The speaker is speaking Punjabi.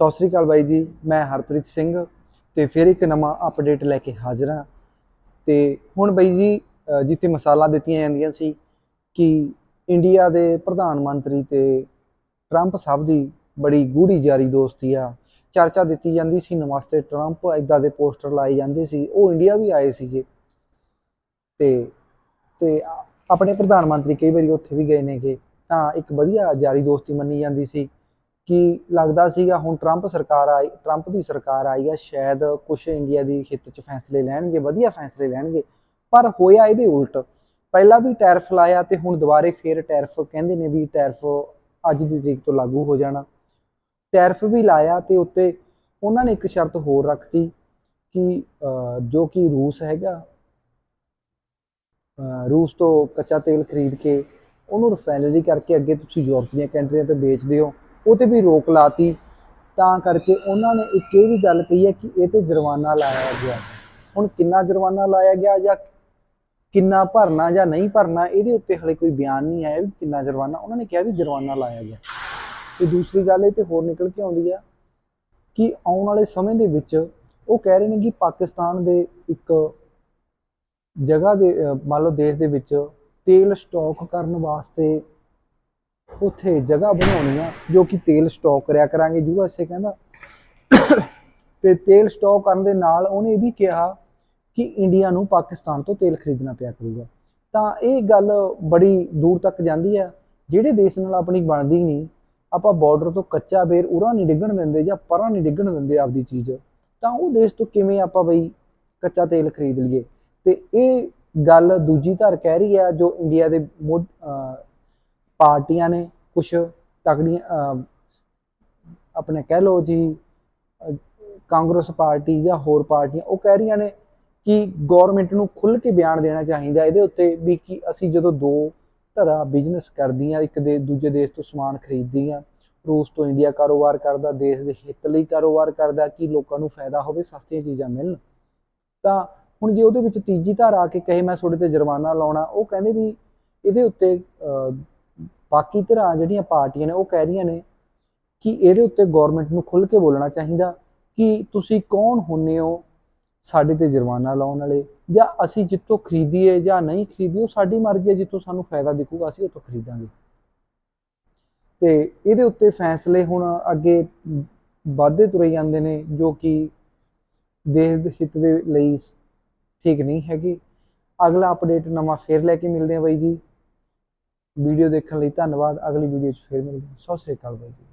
ਸਤਿ ਸ੍ਰੀ ਅਕਾਲ ਬਾਈ ਜੀ, ਮੈਂ ਹਰਪ੍ਰੀਤ ਸਿੰਘ ਤੇ ਫਿਰ ਇੱਕ ਨਵਾਂ ਅਪਡੇਟ ਲੈ ਕੇ ਹਾਜ਼ਰ ਹਾਂ। ਤੇ ਹੁਣ ਬਾਈ ਜੀ ਜਿੱਥੇ ਮਿਸਾਲਾਂ ਦਿੱਤੀਆਂ ਜਾਂਦੀਆਂ ਸੀ ਕਿ ਇੰਡੀਆ ਦੇ ਪ੍ਰਧਾਨ ਮੰਤਰੀ ਤੇ ਟਰੰਪ ਸਾਹਿਬ ਦੀ ਬੜੀ ਗੂੜੀ ਜਾਰੀ ਦੋਸਤੀ ਆ, ਚਰਚਾ ਦਿੱਤੀ ਜਾਂਦੀ ਸੀ ਨਮਸਤੇ ਟਰੰਪ ਇਦਾਂ ਦੇ ਪੋਸਟਰ ਲਾਏ ਜਾਂਦੇ ਸੀ, ਉਹ ਇੰਡੀਆ ਵੀ ਆਏ ਸੀਗੇ। ਤੇ ਤੇ ਆਪਣੇ ਪ੍ਰਧਾਨ ਮੰਤਰੀ ਕਈ ਵਾਰੀ ਉੱਥੇ ਵੀ ਗਏ ਨੇਗੇ, ਤਾਂ ਇੱਕ ਵਧੀਆ ਯਾਰੀ ਦੋਸਤੀ ਮੰਨੀ ਜਾਂਦੀ ਸੀ। ਕਿ ਲੱਗਦਾ ਸੀਗਾ ਹੁਣ ਟਰੰਪ ਸਰਕਾਰ ਆਈ ਟਰੰਪ ਦੀ ਸਰਕਾਰ ਆਈ ਆ, ਸ਼ਾਇਦ ਕੁਝ ਇੰਡੀਆ ਦੀ ਹਿੱਤ 'ਚ ਫੈਸਲੇ ਲੈਣਗੇ, ਵਧੀਆ ਫੈਸਲੇ ਲੈਣਗੇ, ਪਰ ਹੋਇਆ ਇਹਦੇ ਉਲਟ। ਪਹਿਲਾਂ ਵੀ ਟੈਰਫ ਲਾਇਆ ਤੇ ਹੁਣ ਦੁਬਾਰੇ ਫੇਰ ਟੈਰਫ ਕਹਿੰਦੇ ਨੇ ਵੀ ਟੈਰਫ ਅੱਜ ਦੀ ਤਰੀਕ ਤੋਂ ਲਾਗੂ ਹੋ ਜਾਣਾ। ਟੈਰਫ ਵੀ ਲਾਇਆ ਤੇ ਉੱਤੇ ਉਹਨਾਂ ਨੇ ਇੱਕ ਸ਼ਰਤ ਹੋਰ ਰੱਖਤੀ ਕਿ ਜੋ ਕਿ ਰੂਸ ਹੈਗਾ ਰੂਸ ਤੋਂ ਕੱਚਾ ਤੇਲ ਖਰੀਦ ਕੇ ਉਹਨੂੰ ਰਿਫਾਈਨਰੀ ਕਰਕੇ ਅੱਗੇ ਤੁਸੀਂ ਯੂਰਪ ਦੀਆਂ ਕੰਟਰੀਆਂ ਤੇ ਵੇਚਦੇ ਹੋ। ਉਹ ਤੇ ਵੀ ਰੋਕ ਲਾਤੀ। ਤਾਂ ਕਰਕੇ ਉਹਨਾਂ ਨੇ ਇੱਕ ਇਹ ਵੀ ਗੱਲ ਕਹੀ ਹੈ ਕਿ ਇਹ ਤੇ ਜੁਰਮਾਨਾ ਲਾਇਆ ਗਿਆ। ਹੁਣ ਕਿੰਨਾ ਜੁਰਮਾਨਾ ਲਾਇਆ ਗਿਆ ਜਾਂ ਕਿੰਨਾ ਭਰਨਾ ਜਾਂ ਨਹੀਂ ਭਰਨਾ, ਇਹਦੇ ਉੱਤੇ ਹਲੇ ਕੋਈ ਬਿਆਨ ਨਹੀਂ ਆਇਆ ਵੀ ਕਿੰਨਾ ਜੁਰਮਾਨਾ। ਉਹਨਾਂ ਨੇ ਕਿਹਾ ਵੀ ਜੁਰਮਾਨਾ ਲਾਇਆ ਗਿਆ। ਤੇ ਦੂਸਰੀ ਗੱਲ ਇਹ ਤੇ ਹੋਰ ਨਿਕਲ ਕੇ ਆਉਂਦੀ ਆ ਕਿ ਆਉਣ ਵਾਲੇ ਸਮੇਂ ਦੇ ਵਿੱਚ ਉਹ ਕਹਿ ਰਹੇ ਨੇ ਕਿ ਪਾਕਿਸਤਾਨ ਦੇ ਇੱਕ ਜਗ੍ਹਾ ਦੇ ਮੰਨ ਲਓ ਦੇਸ਼ ਦੇ ਵਿੱਚ ਤੇਲ ਸਟਾਕ ਕਰਨ ਵਾਸਤੇ ਉੱਥੇ ਜਗ੍ਹਾ ਬਣਾਉਣੀ ਆ, ਜੋ ਕਿ ਤੇਲ ਸਟਾਕ ਕਰਿਆ ਕਰਾਂਗੇ। ਯੂਐਸਏ ਕਹਿੰਦਾ। ਤੇ ਤੇਲ ਸਟਾਕ ਕਰਨ ਦੇ ਨਾਲ ਉਹਨੇ ਇਹ ਵੀ ਕਿਹਾ ਕਿ ਇੰਡੀਆ ਨੂੰ ਪਾਕਿਸਤਾਨ ਤੋਂ ਤੇਲ ਖਰੀਦਣਾ ਪਿਆ ਕਰੂਗਾ। ਤਾਂ ਇਹ ਗੱਲ ਬੜੀ ਦੂਰ ਤੱਕ ਜਾਂਦੀ ਆ। ਜਿਹੜੇ ਦੇਸ਼ ਨਾਲ ਆਪਣੀ ਬਣਦੀ ਨਹੀਂ, ਆਪਾਂ ਬਾਰਡਰ ਤੋਂ ਕੱਚਾ ਬੇਰ ਉਰਾ ਨਹੀਂ ਡਿੱਗਣ ਦਿੰਦੇ ਜਾਂ ਪਰਾਂ ਨਹੀਂ ਡਿੱਗਣ ਦਿੰਦੇ ਆਪਦੀ ਚੀਜ਼। ਤਾਂ ਉਹ ਦੇਸ਼ ਤੋਂ ਕਿਵੇਂ ਆਪਾਂ ਬਈ ਕੱਚਾ ਤੇਲ ਖਰੀਦ ਲਈਏ? ਤੇ ਇਹ ਗੱਲ ਦੂਜੀ ਧਿਰ ਕਹਿ ਰਹੀ ਆ, ਜੋ ਇੰਡੀਆ ਦੇ ਮੁੱਢ- ਪਾਰਟੀਆਂ ਨੇ ਕੁਝ ਤਕੜੀਆਂ ਆਪਣੇ ਕਹਿ ਲਓ ਜੀ ਕਾਂਗਰਸ ਪਾਰਟੀ ਜਾਂ ਹੋਰ ਪਾਰਟੀਆਂ, ਉਹ ਕਹਿ ਰਹੀਆਂ ਨੇ ਕਿ ਗਵਰਨਮੈਂਟ ਨੂੰ ਖੁੱਲ੍ਹ ਕੇ ਬਿਆਨ ਦੇਣਾ ਚਾਹੀਦਾ ਇਹਦੇ ਉੱਤੇ ਵੀ ਕਿ ਅਸੀਂ ਜਦੋਂ ਦੋ ਧੜਾ ਬਿਜ਼ਨਸ ਕਰਦੀਆਂ, ਇੱਕ ਦੇ, ਦੂਜੇ ਦੇਸ਼ ਤੋਂ ਸਮਾਨ ਖਰੀਦਦੀਆਂ, ਰੂਸ ਤੋਂ ਇੰਡੀਆ ਕਾਰੋਬਾਰ ਕਰਦਾ, ਦੇਸ਼ ਦੇ ਹਿੱਤ ਲਈ ਕਾਰੋਬਾਰ ਕਰਦਾ, ਕਿ ਲੋਕਾਂ ਨੂੰ ਫਾਇਦਾ ਹੋਵੇ, ਸਸਤੀਆਂ ਚੀਜ਼ਾਂ ਮਿਲਣ। ਤਾਂ ਹੁਣ ਜੇ ਉਹਦੇ ਵਿੱਚ ਤੀਜੀ ਧਾਰ ਆ ਕੇ ਕਹੇ ਮੈਂ ਤੁਹਾਡੇ ਤੇ ਜੁਰਮਾਨਾ ਲਾਉਣਾ, ਉਹ ਕਹਿੰਦੇ ਵੀ ਇਹਦੇ ਉੱਤੇ ਬਾਕੀ ਧਿਰਾਂ ਜਿਹੜੀਆਂ ਪਾਰਟੀਆਂ ਨੇ, ਉਹ ਕਹਿ ਰਹੀਆਂ ਨੇ ਕਿ ਇਹਦੇ ਉੱਤੇ ਗਵਰਨਮੈਂਟ ਨੂੰ ਖੁੱਲ੍ਹ ਕੇ ਬੋਲਣਾ ਚਾਹੀਦਾ ਕਿ ਤੁਸੀਂ ਕੌਣ ਹੁੰਨੇ ਹੋ ਸਾਡੇ ਤੇ ਜੁਰਮਾਨਾ ਲਾਉਣ ਵਾਲੇ, ਜਾਂ ਅਸੀਂ ਜਿੱਥੋਂ ਖਰੀਦੀਏ ਜਾਂ ਨਹੀਂ ਖਰੀਦੀਏ, ਉਹ ਸਾਡੀ ਮਰਜ਼ੀ ਹੈ, ਜਿੱਥੋਂ ਸਾਨੂੰ ਫਾਇਦਾ ਦਿਖੂਗਾ, ਅਸੀਂ ਉੱਥੋਂ ਖਰੀਦਾਂਗੇ। ਤੇ ਇਹਦੇ ਉੱਤੇ ਫੈਸਲੇ ਹੁਣ ਅੱਗੇ ਵਾਧੇ ਤੁਰੇ ਜਾਂਦੇ ਨੇ, ਜੋ ਕਿ ਦੇਸ਼ ਦੇ ਹਿੱਤ ਦੇ ਲਈ ਠੀਕ ਨਹੀਂ ਹੈਗੇ। ਅਗਲਾ ਅਪਡੇਟ ਨਵਾਂ ਫੇਰ ਲੈ ਕੇ ਮਿਲਦੇ ਹਾਂ ਬਾਈ ਜੀ। ਵੀਡੀਓ ਦੇਖਣ ਲਈ ਧੰਨਵਾਦ। ਅਗਲੀ ਵੀਡੀਓ 'ਚ ਫੇਰ ਮਿਲਦੇ ਹਾਂ। ਸਤਿ ਸ੍ਰੀ ਅਕਾਲ ਬਾਈ ਜੀ।